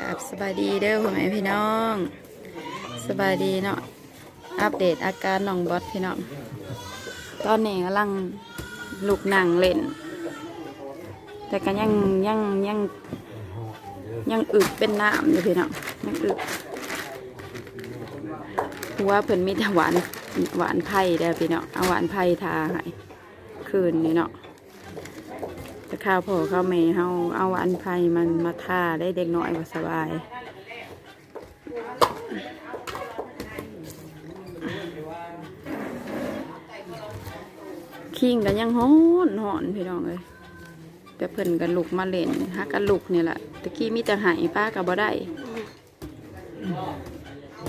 กับสบายดีเด้อพ่อแม่พี่น้อง สบายดีเนาะอัปเดตอาการน้องบอสพี่น้อง ตอนนี้กำลังลูกหนังเล่น แต่ก็ยังยังยังยังอึเป็นน้ำอยู่พี่น้องยังอึหัวเพิ่นมีแต่หวานหวานไผ่เด้อพี่น้องเอาหวานไผ่ทาให้คืนนี่เนาะ ต่ข้าวพ่อข้าวแม่เฮาเอาอันไผ่มันมาทาได้เด็กน้อยว่าสบายคิงกันยังฮ้อนหอนพี่น้องเลยแต่เพิ่นกันลุกมาเล่นฮักกันลุกเนี่ยแหละตะกี้มีแต่หายป้ากับบ่ได้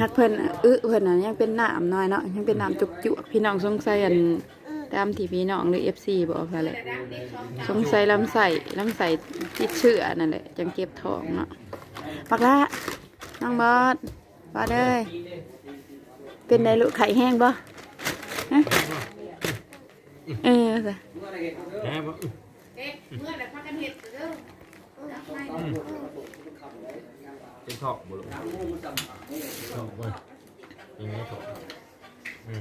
ฮักเพิ่นอึเพิ่นน่ะยังเป็นน้ำน้อยเนาะยังเป็นน้ำจุกจุกพี่น้องสงสัยอัน ตามที่พี่น้องหรือเอฟซีบอกนั่นแหละสงสัยลำไส้ลำไส้ติดเชื้อนั่นแหละจังเก็บท้องเนาะปักละน้องบอสบอสเอ้ยเป็นไดลูกไข่แห้งบ่ฮะเออสิแม่บ่เมื่อไหร่พักกันเห็ดเด้อเป็นถอกบ่ลูกถอกบ่ยังไงถอกอืม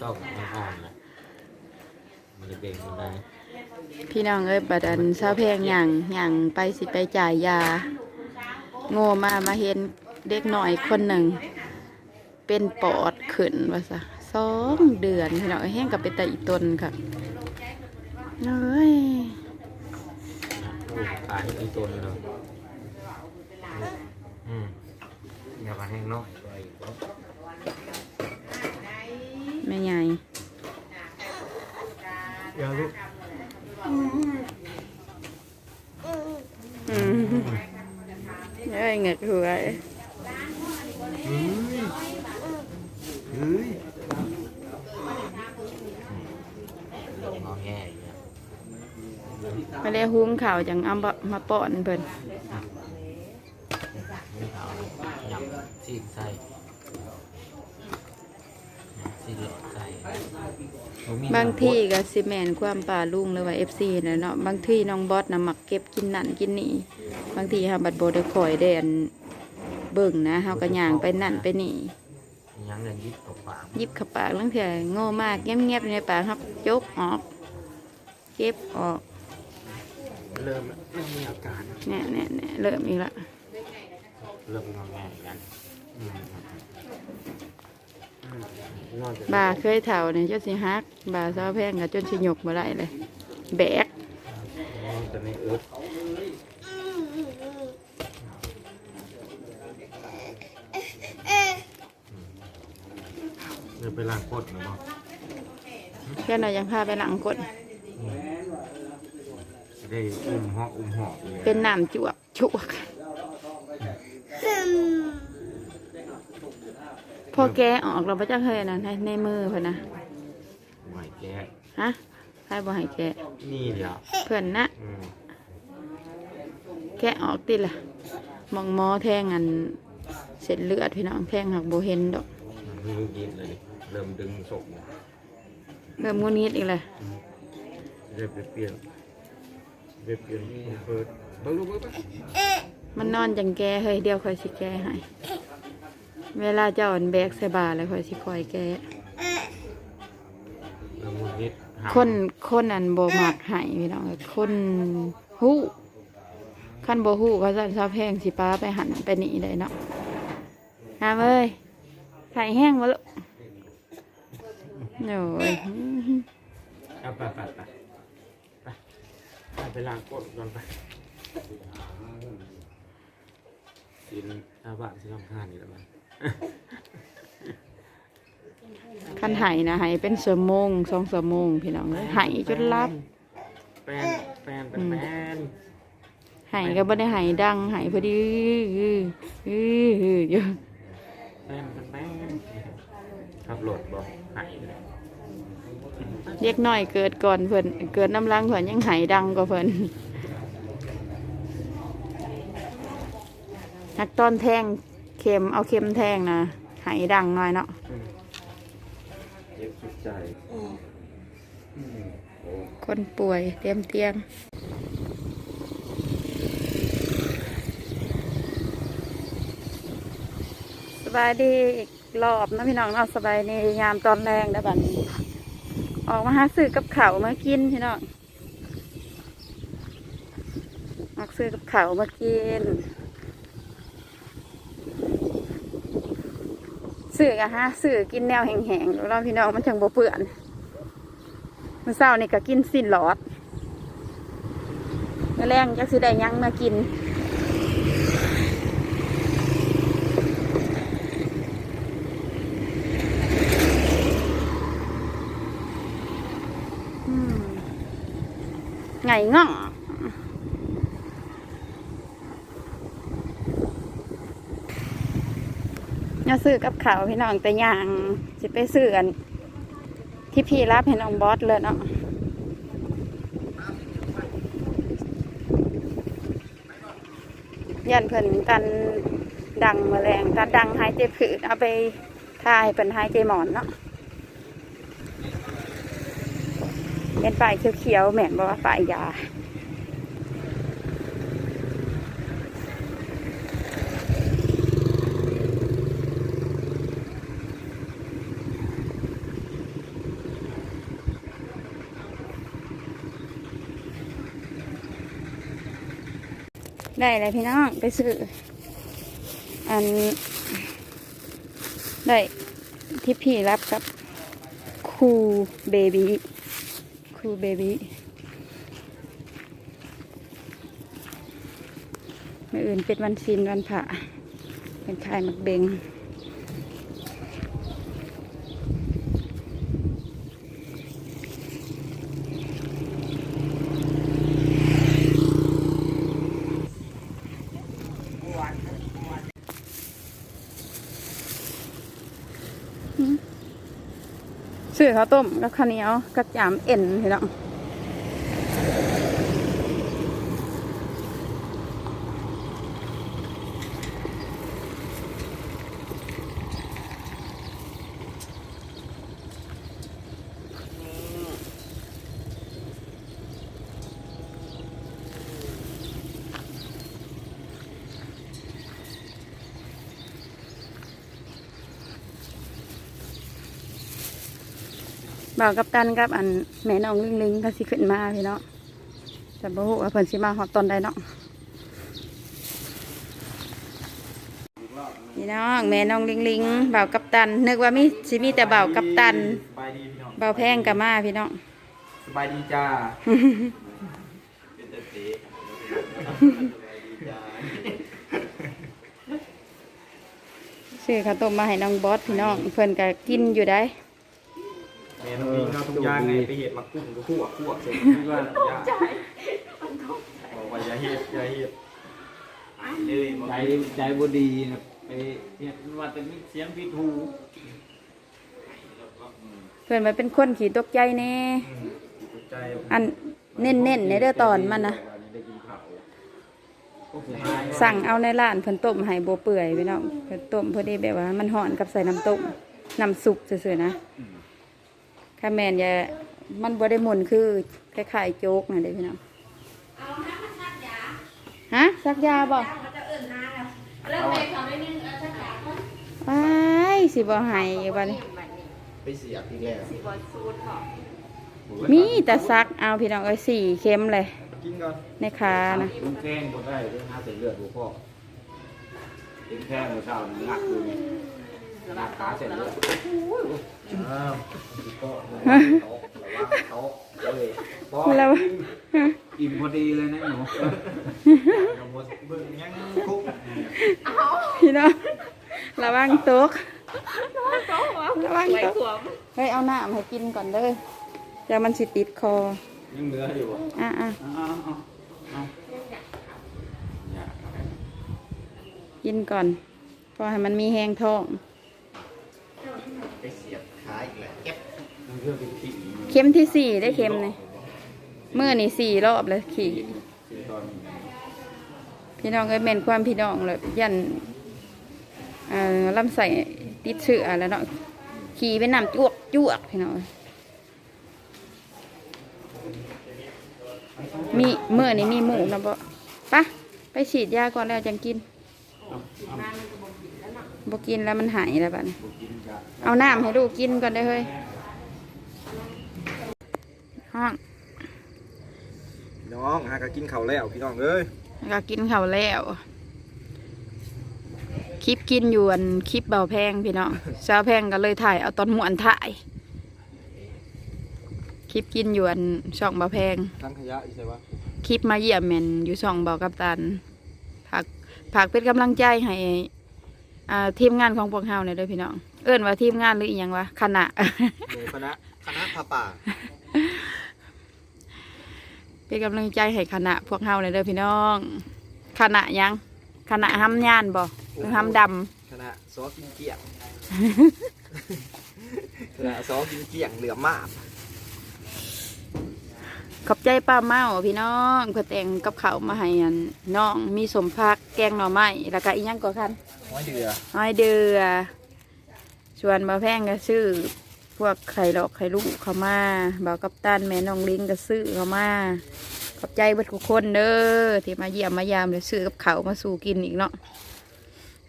ถอกมันอ่อนนะ มันจะเบ่งมันได้พี่น้องเอ้ยบัดอันเช้าแพงหย่างหย่างไปสิไปจ่ายยา โง่มามาเห็นเด็กหน่อยคนหนึ่ง เป็นปอดขึ้นว่าซะสองเดือนพี่น้องเอ้ยแห้งกับเป็นตาอีตนค่ะเอ้ยลูกตายที่ต้นเลยอืมอย่ามาแห้งน้อยไปบ่แม่ใหญ่อ ย่าลูกอืมเอ้ยเหงือกหัวเฮ้ยเฮ้ยงอแงอยู่นะไม่ได้หุ้งข่าวจังเอาบะมาป้อนเพิ่นไม่เอาหยับซีดใส่ซีดหลอดใส่ บ่มีบางที่ก็สิแมนความป่าลุงหรือว่าเอฟซีนะเนาะบางที่น้องบอสนะมักเก็บกินนั่นกินนี่บางทีเฮาบัดบ่ได้คอยได้อันเบิ่งนะเฮาก็ย่างไปนั่นไปนี่ยังเงินยิบตกปากหยิบเข้าปากลังเถื่อโง่มากเงียบๆอยู่ในปากครับยกออก เก็บออก เริ่มเริ่มมีอาการเนี่ยเนี่ยเนี่ยเริ่มอีกละเริ่มงอแงกัน บาเคยเฒ่าเนี่ยจนสิฮักบาซาวแพงก็จนสิยกบ่ได้เลย แบกนอนจะไม่อึดเดินไปล้างก้นหรือเปล่าแค่น่อยยังพาไปหลังกดจะได้อุ้มหอกอุ้มหอกเลยเป็นน้ำจวกจวก พอแกออกเราไปจักเคยนะในในมือเพิ่นนะไหวแกะฮะใครบ่ให้แกะนี่เดียวเพื่อนนะอืมแกะออกติล่ะมองหมอแทงอันเสร็จเลือดพี่น้องแทงหักโบเห็นดอกมันเริ่มยินเลยดิเริ่มดึงศพเริ่มงุนงิดอีกเลยเริ่มเปลี่ยนเริ่มเปลี่ยนเปิดเบิ่งลูกเบิ่งไปมันนอนจังแกเฮ้ยเดี๋ยวคอยสิแกให้ เวลาเจ้าอันแบกใส่บาแล้วคอยสิคอยแกเริ่มมุนนิดหาคนคนอันโบมักให้พี่น้องเอ้ยคนหู้ขั้นโบหู้เขาจะชอบแห้งสิป้าไปหันไปหนีเลยเนาะหามเอ้ยไข่แห้งมาลูกโอ้ยเอาไปไปไปไปไปไปล้างก้นก่อนไปสินชาวบ้านที่ลำคาญนี่แหละมัน ขั้นไห้นะไห้เป็นสมงสองสมงพี่น้องเลยไห้จนรับแฟนแฟนเป็นแฟนไห้ก็ไม่ได้ไห้ดังไห้พอดีอื้ออื้ออื้ออยู่แฟนเป็นแฟนขับรถบอกหายเลยเรียกน้อยเกิดก่อนเพิ่นเกิดน้ำลังเพิ่นยังไห้ดังกว่าเพิ่นหักตอนแทง เข็มเอาเข็มแทงนะไห้ดังหน่อยเนาะเจ็บสุดใจคนป่วยเตรียมเตียงบายดีอีกรอบนะพี่น้องเนาะสบายในยามตอนแรงนะบัดนี้ออกมาหาซื้อกับข้าวมากินพี่น้องออกซื้อกับข้าวมากิน ซื้อกันฮะซื้อกินแนวแห้งๆแล้วพี่น้องมันจังบ่เปื่อนมื่อเช้านี่ก็กินสิ้นหลอดมื้อแรงจักสิได้ยังมากินไงง่อง เนี่ยซื้อกับข่าวพี่น้องแต่ย่างสิไปซื้ออัน ที่พี่รับให้น้องบอสเลยเนาะยันเพิ่นตันดังแมลงตันดังหายใจผืดเอาไปทายเป็นหายใจหมอนเนาะเป็นฝ่ายเขียวๆแหม่นบอกว่าฝ่ายยา ได้เลยพี่น้องไปซื้ออัน ได้ที่พี่รับครับคูเบบี้คูเบบี้มื่ออื่นเป็นวันซีนวันพระเป็นชายมักเบง ซื้อข้าวต้มกับข้าวเหนียวกับจามเอ็นพี่น้อง บ่าวกับตันกับอันแม่น้องลิงลิงก็สิขึ้นมาพี่เนาะแต่บ่ฮู้ว่าเพิ่นสิมาฮอดตอนใดเนาะพี่น้องแม่น้องลิงลิงบ่าวกับตัน นึกว่ามีสิมีแต่บ่าวกับตันสบายดีพี่น้องบ่าวแพงก็มาพี่น้องสบายดีจ้าซื้อข้าวต้มมาให้น้องบอสพี่น้องเพิ่นก็กินอยู่ได้ เมนูนี้เราทุกอย่างไงไปเห็ดมากุ้งก็คั่วคั่วเสร็จที่ว่าอย่าบอกว่าอย่าเห็ดอย่าเห็ดเลยใจใจบดีนะไปเนี่ยว่าแต่มีเสียงพิทูเพิ่นมาเป็นคนขี้ตกใจแน่ใจอันเน้นๆในเด้อตอนมันนะได้กินข้าวก็เสียหายสั่งเอาในร้านเพิ่นต้มให้บ่เปื่อยพี่น้องเพิ่นต้มเพื่อได้แบบว่า มันห่อนกับใส่น้ำต้มน้ำซุปซื่อๆนะ ถ้าแม่นอย่ามันบ่ได้หมุนคือคล้ายๆโจ๊กน่ะเด้อพี่น้องเอาน้ำมันซักยาฮะซักยาบ่มันจะเอิ่นน้าแล้วเริ่มเลยเขาไม่นึ่งเอาซักยาก่อนว้ายสิบ่ให้บัดนี้ไปเสียบอีกแล้วสิบอลซูดของมีแต่ซักเอาพี่น้องเอ้ยสี่เข็มเลยกินก่อนในขานะลุงแข้งก็ได้เรื่องหาเส้นเลือดดูพ่อเป็นแข้งเมื่อเช้านี่งักดูนี่งักขาเส้นเลือดอ้าวก็ระวังโต๊ะระวังโต๊ะเลยพออิ่มพอดีเลยนะหนูเบิ่งยังคุกพี่น้องระวังตกระวังตกเฮ้ยเอาหน้ำให้กินก่อนเด้อเดี๋ยวมันสิติดคอยังเหลืออยู่อะอะอาเอาเอาอย่ากินก่อนพอให้มันมีแห้งท้อง อีกแล้วเก็บมันเพื่อเป็นขี้เข็มที่สี่ได้เข็มนี่เมื่อนี่สี่รอบเลยขี่คือตอนนี้พี่น้องเอ้ยเมนความพี่น้องเลยยันเอ่อลำไส้ติดเชื้อแล้วเนาะขี่ไปน้ำจวกจวกพี่น้องเอ้ยมีเมื่อนี่มีหมูนะบ่ปะไปฉีดยาก่อนแล้วจังกินเบ่กินแล้วมันหายแล้วบัดนี้บ่กินกะ เอาน้ำให้ลูกกินก่อนได้อเฮ้ยห้องน้องหาก็กินข้าวแล้วพี่น้องเอ้ยแล้วก็กินข้าวแล้ว คลิปกินอยู่อันคลิปเบาแพงพี่น้องสาวแพงก็เลยถ่ายเอาตอนหมวนถ่าย คลิปกินอยู่อันช่องเบาแพงทั้งขยะอีใช่ปะคลิปมาเยี่ยมแมนอยู่ช่องเบากับตันผักผักเป็นกำลังใจให้อ่าทีมงานของพวกเฮาเนี่ยเด้อพี่น้อง เอิ้นว่าทีมงานหรืออีหยังวะคณะ หมู่คณะคณะพาป่าเป็นกำลังใจให้คณะพวกเฮาเลยเด้อพี่น้องคณะหยังคณะห้ำย่านบ่หรือห้ำดคณะซอกินเกี่ยงคณะซอกินเกี่ยงเหลือมากำขอบใจป้าเมาพี่น้องเพื่อแต่งกับเขาวมาให้อันน้องมีสมพักแกงหน่อไม้แล้วก็อีกยังก็คันห้อยเดือ อ้อยเดือ ชวนมาแพงก็ซื้อพวกไข่ดอกไข่ลูกเขามาบ่าวกับตันแม่น้องลิงก็ซื้อเขามาขอบใจเบิดทุกคนเด้อที่มาเยี่ยมมายามเลยซื้อกับเขาวมาสู่กินอีกเนาะ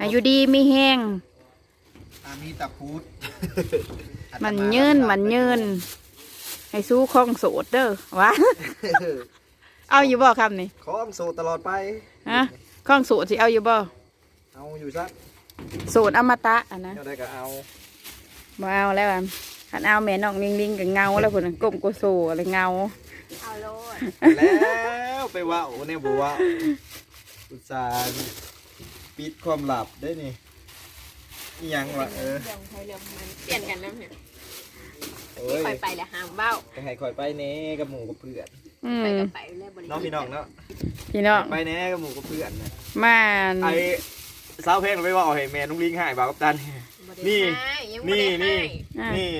อายุดีมีแห้ง อามีตะพูดมันยืนมันยืนให้สู้คล้องโสดเด้อวะ เอาอยู่บ่คำนี่ของโซตลอดไปฮะคล้องโสดสิเอาอยู่บ่เอาอยู่ซะโสดอมตะอะนะเท่าใดก็เอา บ่เอาแล้วอะขันเอาแม่น้องลิงลิงกับเงาแล้วคนน่ะก้มโกโซอะไรเงา เอาโลดแล้วไปว่าโอ้เนี่ยบอกว่าอุตส่าห์ปิดความลับได้นี่อิหยังวะเออเรื่องใครเรื่องมันเปลี่ยนกันนะเห็นโอ้ยคอยไปแล้วห้ามเบ้าก็ให้คอยไปเน่กับหมูกับเพื่อนอืไปมกับไปเลยบริน้องพี่น้องเนาะพี่น้องไปแน่กับหมูกับเพื่อนนะมาไอ้สาวเพลงไปว่าเอาให้แม่นุ่งลิงหายบ่าวกับตัน นี่นี่นี่อะ นี่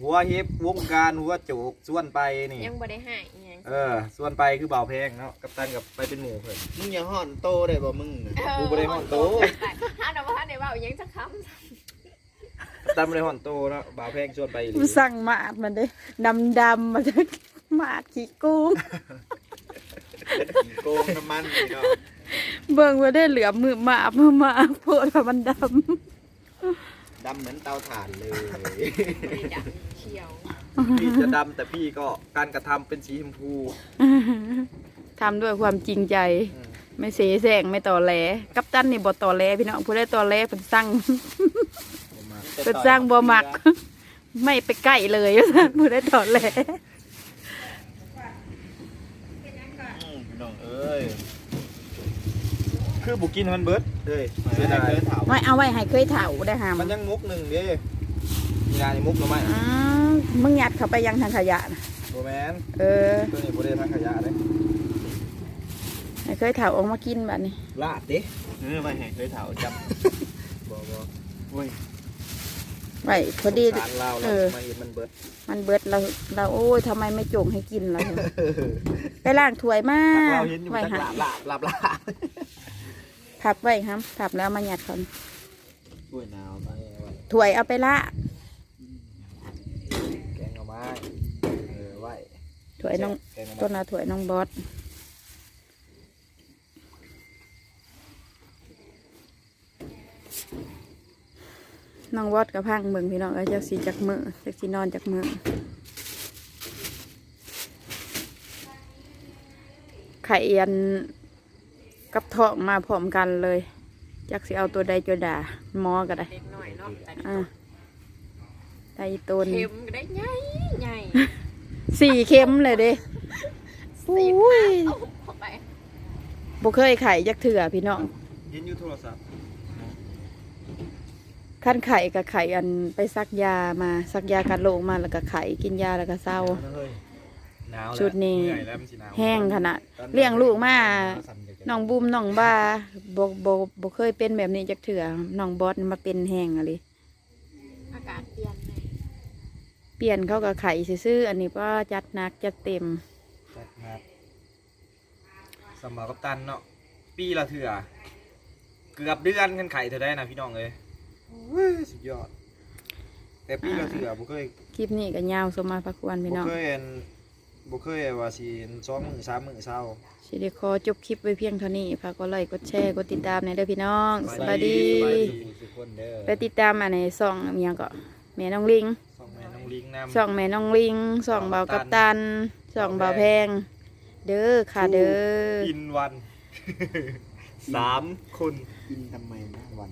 หัวเฮ็บวงการหัวโจกส่วนไปนี่ ยังบ่ได้ให้อีหยังเออ ส่วนไปคือบ่าวแพงเนาะกับตันกับไปเป็นหมูเพิ่น มึงอย่าห่อนโตได้บ่มึงน่ะกูบ่ได้ฮ้อนโต ถ้าเราว่าได้เว้าอีหยังสักคกับตันบ่ได้ฮ้อนโตเนาะบ่าวแพงชวนไปอีหลีผู้สั่งมาดมันเด้ดำดำๆมาจากมาดขี้กุ้ง โกงน้ำมันนี่เนาะเบิ่งว่าได้เหลือมือมาบมามาบโพดว่ามันด ดำเหมือนเตาถ่านเลยำบ่ได้จับเขียวพี่จะดำแต่พี่ก็การกระทำเป็นสีชมพูำทำด้วยความจริงใจ อืมไม่เสแสร้งไม่ต่อแหลกับตันนี่บ่ต่อแหลพี่น้องผู้ได้ต่อแหลเป็นสั่ง เป็นสร้างบ่มัก ไม่ไปใกล้เลยผู้ได้ต่อแหลอืมพี่น้องเอ้ย คือบุกินมันเบิดเอ้ยเสียดายเถาไม่เอาไว้ให้เคยเถาได้หามมันยังมุกหนึ่งเด้มีงานมุกหรือไม่อ้าวมึงยัดเข้าไปยังทางขยะนะโบแมนเออ ตัวนี้โบได้ทางขยะเลยให้เคยเถาออกมากินแบบนี้ ลาดดิเออไปให้เคยเถาจับบ่บ่โอ้ยไว้พอดี สารเราเอเราอมาเห็นมันเบิดมันเบิดเราเราโอ้ยทำไมไม่จงให้กินเรา ไปล้างถ้วยมาเราเห็นอยู่ไว้จักหาลาบลาบลาบลาบ พับไว้ครับพับแล้วมาหยัดก่อนช่วยหนาวไปไว้ถ้วยเอาไปละแกงเอาไม้เออไว้ถ้วยน้องแกงเอาต้นไม้เอาถ้วยน้องบอสน้องบอสกับพังเบิ่งพี่น้องเอ้ยจักสีจักมือจักสีนอนจักมือไข่ยัน กับทองมาพร้อมกันเลยจักสิเอาตัวใดตัวด่าหมอก็ได้เล็กหน่อยเนาะแต่อ่าไตต้นเข็มก็ได้ใหญ่ใหญ่สี่เข็มเลยเด้สิบอุ้ยเอาเข้าไปบ่เคยไข่ยักเถื่อพี่น้องเห็นอยู่โทรศัพท์ขั้นไข่กับไข่อันไปซักยามาซักยากันโรคมาแล้วก็ไข่กินยาแล้วก็เศร้าเฮ้ยหนาวแล้วชุดนี้เหอยแล้วมันสิหนาวแห้งขนาดเลี้ยงลูกมา น้องบุมน้องบ้าบ่บ่บ่เคยเป็นแบบนี้จักเถื่อน้องบอสมาเป็นแห้งอะไรอากาศเปลี่ยนเลยเปลี่ยนเขากับไข่ซื่อๆอันนี้ก็จัดหนักจัดเต็มจัดหนักสมอกับตันเนาะปีละเถื่อเกือบเดือนกันไข่เธอได้นะพี่น้องเลยโอ้ยสุดยอด แต่ปีละเถื่อผมเคยคลิปนี้ก็ยาวสมมาพักควรพี่ผมน้องเคยเห็น บ่เคยว่าสิสองมื้อสามมื้อเช้า สิได้ขอจบคลิปไว้เพียงเท่านี้ฝากกดไลค์กดแชร์กดติดตามในอยเด้อพี่น้องสวัสดี สบายดี ทุกคนเด้อไปติดตามอันในซ่องเมียงก็แม่น้องลิงสองแม่น้องลิงนำซ่องแม่น้องลิงซ่องเบากัปตันซ่องเบาแพง เด้อค่ะเด้อ อินวัน สามคน กินทำไมนะวัน